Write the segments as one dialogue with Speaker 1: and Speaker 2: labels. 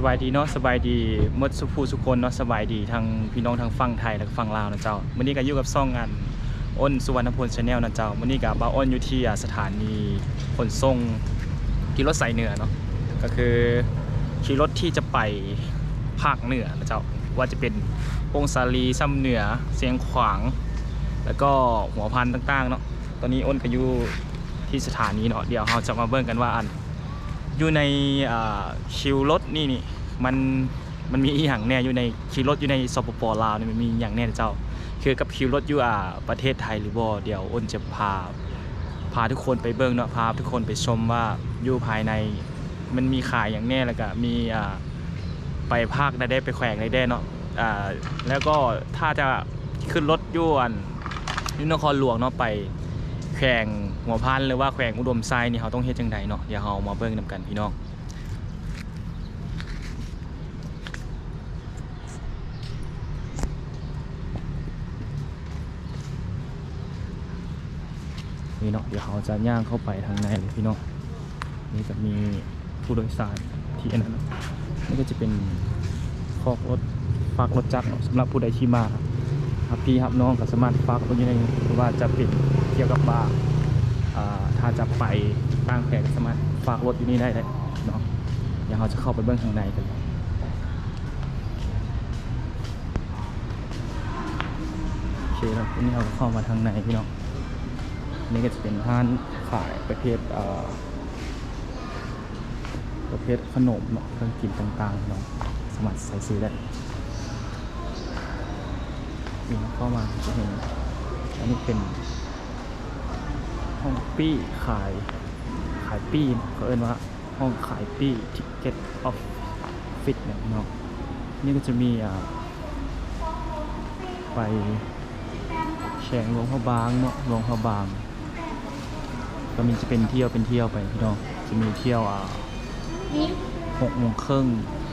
Speaker 1: สบายดีเนาะสบายดีมดสุภูสุคนเนาะสบายดีทั้งพี่น้องทั้งฝั่งไทยและฝั่งลาวนะเจ้ามื้อนี้ก็อยู่กับซ่องงานอ้นสุวรรณพลชาแนลนะเจ้ามื้อนี้ก็บ่าอ้นอยู่ที่สถานีขนส่งที่รถสายเหนือเนาะก็คือขี่รถที่จะไปภาคเหนือนะเจ้าว่าจะเป็นพงศาลีซ้ำเหนือเสียงขวาง แล้วก็หัวพันต่างๆเนาะตอนนี้อ้นก็อยู่ที่สถานีเนาะเดี๋ยวเราจะมาเบิ่งกันว่าอัน อยู่ในคิวรถนี่นี่มันมันมีอีหยังแน่อยู่ในคิวรถอยู่ในสปปลาวนี่มันมีอย่างแน่เจ้า คือกับคิวรถอยู่อ่าประเทศไทยหรือบ่เดี๋ยวอ้นจะพาพาทุกคนไปเบิ่งเนาะพาทุกคนไปชมว่าอยู่ภายในมันมีขายอย่างแน่แล้วก็มีอ่าไปภาคใดได้ไปแขวงใดได้เนาะอ่าแล้วก็ถ้าจะขึ้นรถยู่อันยุนครหลวงเนาะไป แข่งหัวพันหรือว่าแข่งอุดมไซนี่เขาต้องเฮ็ดจังใดเนาะเดี๋ยวเรามาเบิ่งนำกันพี่น้องนี่เนาะเดี๋ยวเขาจะย่างเข้าไปทางในเลยพี่น้องนี่จะมีผู้โดยสารที่อันนั้นเนาะนี่ก็จะเป็นคอกรถฝากรถจักรสำหรับผู้ใดที่มาครับ พี่ครับน้องก็สามารถฝากรถอยู่ในว่าจะป็นเกี่ยวกับบาร์อ่าถ้าจะไปบางแผนสามารถฝากรถอยู่นี่ได้เลยเนาะเดี๋ยวเราจะเข้าไปเบื้องข้างในกันเลยโอเคแล้วทีนี้เราก็เข้ามาทางในพี่น้องนี่ก็จะเป็นร้านขายประเภทประเภทขนมเนาะเครื่องกินต่างๆเนาะสามารถใส่ซื้อได้ นี่เข้ามาจะเห็นอันนี้เป็นห้องปี้ขายขายปี้เขาเอิ้นว่าห้องขายปี้ Ticket of Fit เนี่ยเนาะนี่ก็จะมีอ่าไปแข่งหลวงพระบางเนาะหลวงพระบาง ก็มีจะเป็นเที่ยวเป็นเที่ยวไปพี่น้องจะมีเที่ยวอ่าหกโมงครึ่ง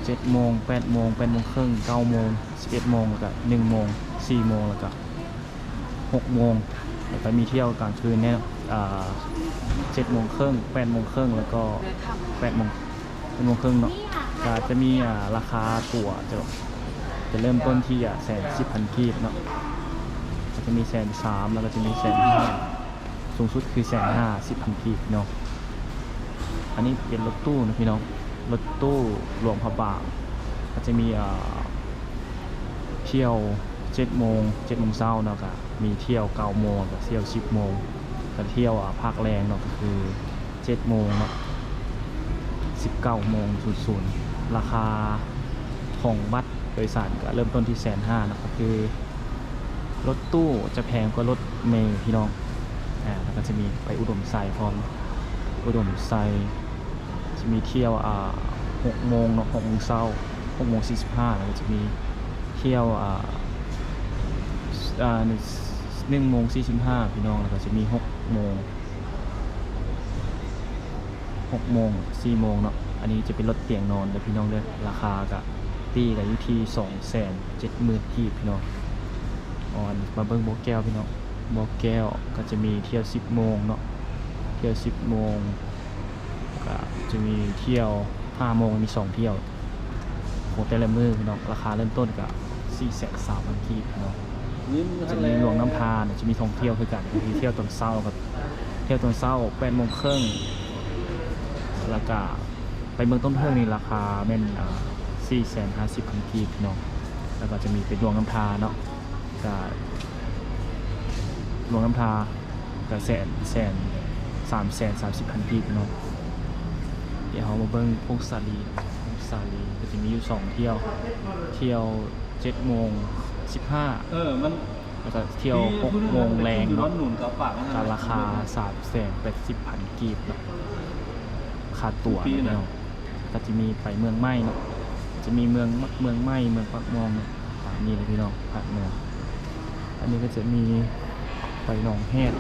Speaker 1: เจ็ดโมงแปดโมงแปดโมงครึ่งเก้าโมงสิบเอ็ดโมงแล้วก็หนึ่งโมง สี่โมงแล้วก็หกโมงแล้วก็มีเที่ยวกลางคืนเนี่ยเจ็ดโมงครึ่งแปดโมงครึ่งแล้วก็แปดโมงแปดโมงครึ่งเนาะก็จะมีอ่าราคาตั๋วจะจะเริ่มต้นที่อะแสนสิบพันกีบเนาะก็จะมีแสนสามแล้วก็จะมีแสนห้าสูงสุดคือแสนห้าสิบพันกีบเนาะอันนี้เป็นรถตู้นะพี่น้องรถตู้หลวงพระบางก็จะมีอ่าเที่ยว เจ็ดโมงเจ็ดโมงเช้าเนาะก็มีเที่ยวเก้าโมงกับเที่ยวสิบโมงกับเที่ยวอ่าภาคแรงเนาะก็คือเจ็ดโมงเนาะสิบเก้าโมงศูนย์ศูนย์ราคาของบัตรโดยสารก็เริ่มต้นที่แสนห้านะก็คือรถตู้จะแพงกว่ารถเมล์พี่น้องอ่าแล้วก็จะมีไปอุดมไซพร้อมอุดมไซจะมีเที่ยวอ่าหกโมงเนาะหกโมงเช้าหกโมงสี่สิบห้าแล้วก็จะมีเที่ยวอ่าอ่า หนึ่งโมงสี่สิบห้าพี่น้องแล้วก็จะมีหกโมงหกโมงสี่โมงเนาะอันนี้จะเป็นรถเตียงนอนเลยพี่น้องเด้อราคาก็ตีกับยูทีสองแสนเจ็ดหมื่นกีบพี่น้องอ๋อนมาเบิ้งโบแก้วพี่น้องโบแก้วก็จะมีเที่ยวสิบโมงเนาะเที่ยวสิบโมงก็จะมีเที่ยวห้าโมงมีสองเที่ยวโหแต่ละมือพี่น้องราคาเริ่มต้นกับสี่แสนสามพันกีบพี่น้อง จะมีหลวงน้ำพาเนี่ยจะมีท่องเที่ยวคือกันมีเที่ยวตอนเช้ากับ เที่ยวตอนเช้าแปดโมงครึ่งแล้วก็ไปเมืองต้นเพิ่งนี่ราคาแม่นสี่แสนห้าสิบพันกีบเนาะแล้วก็จะมีเป็นหลวงน้ำพาเนาะก็หลวงน้ำพาก็แสนแสนสามแสนสามสิบพันกีบเนาะเดี๋ยวเรามาเบิ้งพวกซาลีพวกซาลีก็จะมีอยู่สองเที่ยว เที่ยวเจ็ดโมง สิบห้า
Speaker 2: เออมัน
Speaker 1: แล้วก็เที่ยวหกโมงแรง
Speaker 2: ร
Speaker 1: เนาะ
Speaker 2: ถหนุนกับปาก
Speaker 1: ก็ราคาสามแสนแปดสิบพันกีบเนาะค่าตั๋วเนาะก็จะมีไปเมืองไม้เนาะจะมีเมืองเมืองไม้เมืองปักมองเนาะตามนี้เลยพี่น้องภาคเหนืออันนี้ก็จะมีไปหนองแฮด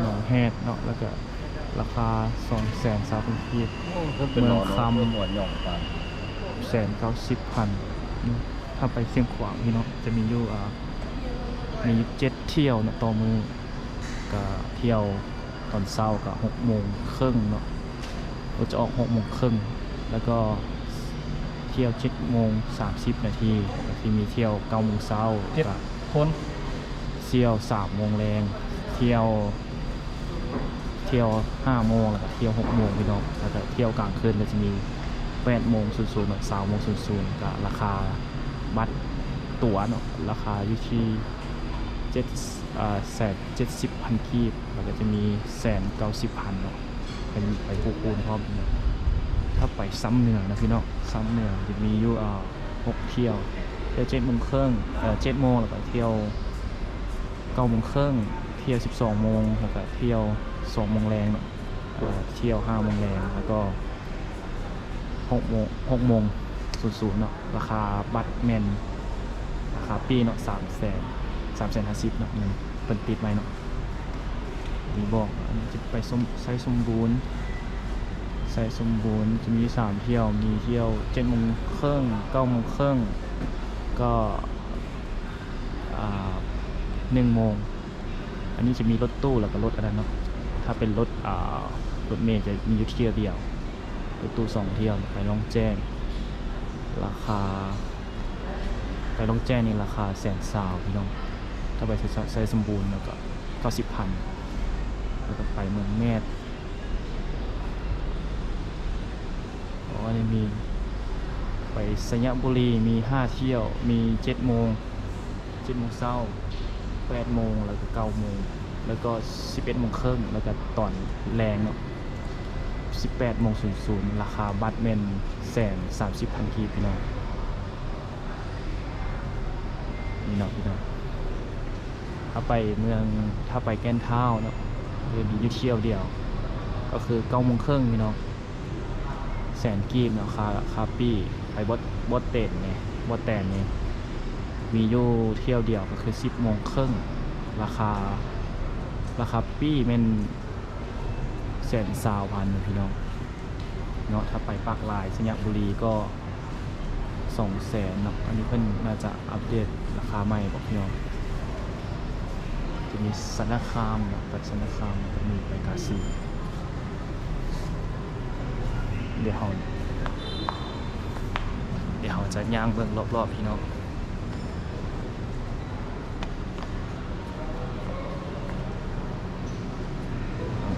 Speaker 1: หนองแฮดเนาะแล้วก็ราคาสองแสนสามพันกีบ
Speaker 2: เป็นหนอน
Speaker 1: เมืองคำ
Speaker 2: หมวนหย่องกัน
Speaker 1: แสนเก้าสิบพัน ถ้าไปเชียงขวางพี่เนาะจะมีอยู่อ่ามีเจ็ดเที่ยวเนาะต่อมือก็เที่ยวตอนเช้ากับหกโมงครึ่งเนาะรถจะออกหกโมงครึ่งแล้วก็เที่ยวเจ็ดโมงสามสิบนาทีแล้วที่มีเที่ยวเก้าโมงเช้า
Speaker 2: เจ็ด
Speaker 1: กับ
Speaker 2: คน
Speaker 1: เที่ยวสามโมงแรงเที่ยวเที่ยวห้าโมงแล้วก็เที่ยวหกโมงพี่น้องแล้วก็เที่ยวกลางคืนก็จะมี แปดโมงศูนย์ศูนย์สามโมงศูนย์ศูนย์กับราคาบัตรตั๋วเนาะราคาอยู่ที่เจ็ดแสนเจ็ดสิบพันกีบแล้วก็จะมีแสนเก้าสิบพันเนาะเป็นไปผูกปูนพร้อมเนาะถ้าไปซ้ำเหนือนะพี่น้องซ้ำเหนือจะมีอยู่หกเที่ยวเที่ยวเจ็ดโมงครึ่งเจ็ดโมงแล้วก็เที่ยวเก้าโมงครึ่งเที่ยวสิบสองโมงแล้วก็เที่ยวสองโมงแรงเนอะเที่ยวห้าโมงแรงแล้วก็ หกโมงหกโมงศูนย์ศูนย์เนาะราคาบัตรแมนราคาปีเนาะสามแสนสามแสนห้าสิบเนาะมันเป็นปิดไว้เนาะมีบอกอันนี้จะไปสมไซสมบูรณ์ไซสมบูรณ์จะมีสามเที่ยวมีเที่ยวเจ็ดโมงครึ่งเก้าโมงครึ่งก็หนึ่งโมง อันนี้จะมีรถตู้แล้วก็รถอะไรเนาะ ถ้าเป็นรถอ่ารถเมล์จะมีอยู่เที่ยวเดียว รถตู้สองเที่ยวไปล่องแจ้ง ราคา ไปล่องแจ้งนี่ราคาแสนสาวพี่น้อง ถ้าไปใช้สมบูรณ์แล้วก็เก้าสิบพันแล้วก็ไปเมืองแม่อ๋ออันนี้มีไปสยบุรีมีห้าเที่ยวมีเจ็ดโมงเจ็ดโมงเช้าแปดโมงแล้วก็เก้าโมงแล้วก็สิบเอ็ดโมงครึ่งแล้วก็ตอนแรงเนาะ สิบแปดโมงศูนย์ศูนย์ราคาบัตรเมนแสนสามสิบพันกีพี่น้องนี่เนาะพี่น้องถ้าไปเมืองถ้าไปแกนเท้าเนาะคือมีอยู่เที่ยวเดียว ก็คือเก้าโมงครึ่งพี่น้องแสนกีบเนาะคาคาปี้ไปบดบดเต็นเนี่ยบดแตนเนี่ยมีอยู่เที่ยวเดียวก็คือ 10โมงครึ่งราคาราคาปี้เป็น แสนสาวพันพี่น้องเนาะถ้าไปปากลายสัญญบุรีก็สองแสนเนาะอันนี้เพิ่นน่าจะอัปเดตราคาใหม่บอกพี่น้องจะมีสนคามเนาะไปสนคามก็มีไปกาซีเดี๋ยวเราเดี๋ยวเราจะย่างเบิ่งรอบๆพี่น้อง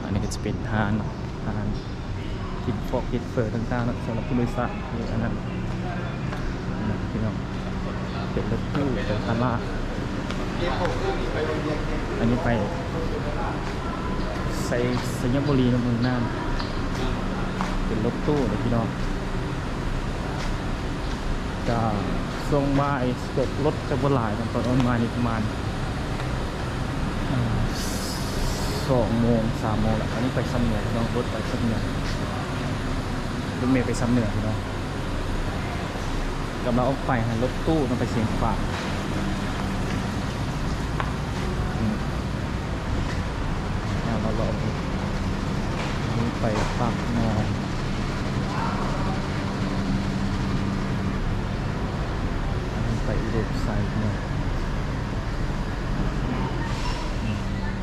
Speaker 1: อันนี้ ก็จะเป็นทานทานทิดฟอกทิดเฟอร์ต่างๆสำหรับผู้โดยสารที่อันนั้นนะพี่น้องเป็นรถตู้เป็นคาร่าอันนี้ไปใส่สยามบุรีนะเมืองน่านเป็นรถตู้เลยพี่น้องจะทรงมาไอ้รถรถจะบหลายตอนออนมานี่ประมาณ สองโมงสามโมงแล้วอันนี้ไปซ้ำเหนือน้องรถไปซ้ำเหนือรถเมย์ไปซ้ำเหนือพี่น้องกำลังออกไปฮะรถตู้มันไปเสียงฝากเอาเราลองไปฝากนอนอนนี้ไปอุดมไซด์พี่น้อง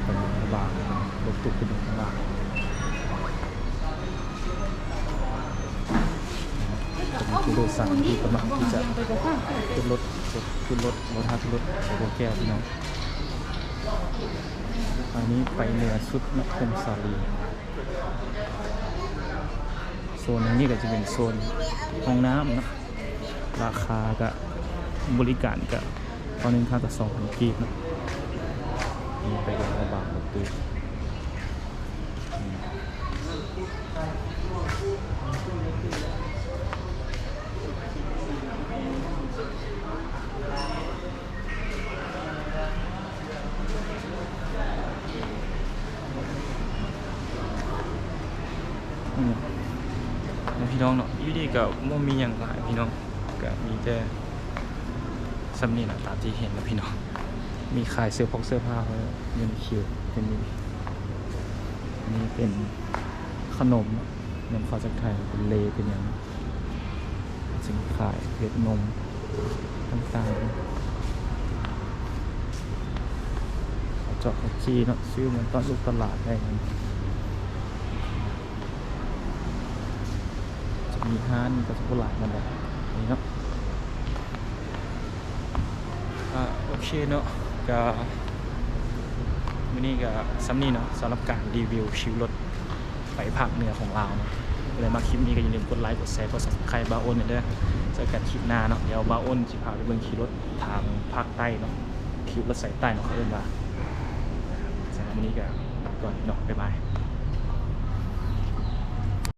Speaker 1: ไปอยู่ข้างล่าง รถตู้ขึ้นอยู่ข้างล่างผู้โดยสารที่กำลังที่จะขึ้นรถขึ้นรถรถท่าขึ้นรถไปบัวแก้วพี่น้องอันนี้ไปเหนือสุดนครสาลีโซนนี้ก็จะเป็นโซนห้องน้ำนะราคากับบริการกับตอนนึงค่ากับสองพันกีบนะมีไปกับกระบะรถตู้ พี่น้องเนาะอยู่ดีกับว่มีอย่างหลายพี่น้องก็มีแต่สำนีนะตามที่เห็นนะพี่น้อง มีขายเสื้อพกเสื้อผ้าเขาเงินคิวเป็นนี่นี่เป็นขนมนมข้าจากไทยเป็นเลเป็นอย่างสินขายเพชรนมต่างๆเขาเจาะขาจีเนาะซื้อเหมือนตอนลูกตลาดได้กัน มีห้านมีกระสุนหลายนั่นแหละนี่เนาะอ่าโอเคเนาะก็วันนี้ก็ซัมนี่เนาะสำหรับการรีวิวชิวรถไปภาคเหนือของเราเนาะอะไรมาคลิปนี้ก็อย่าลืมกดไลค์กดแชร์กด subscribe บาโอนเนี่ยเด้อเจอกันคลิปหน้าเนาะเดี๋ยวบาโอนจะพาไปเบิ่งขี่รถทางภาคใต้เนาะขี่รถสายใต้เนาะเขาเรียกว่าสำหรับวันนี้ก็ก่อนเนาะบ๊ายบาย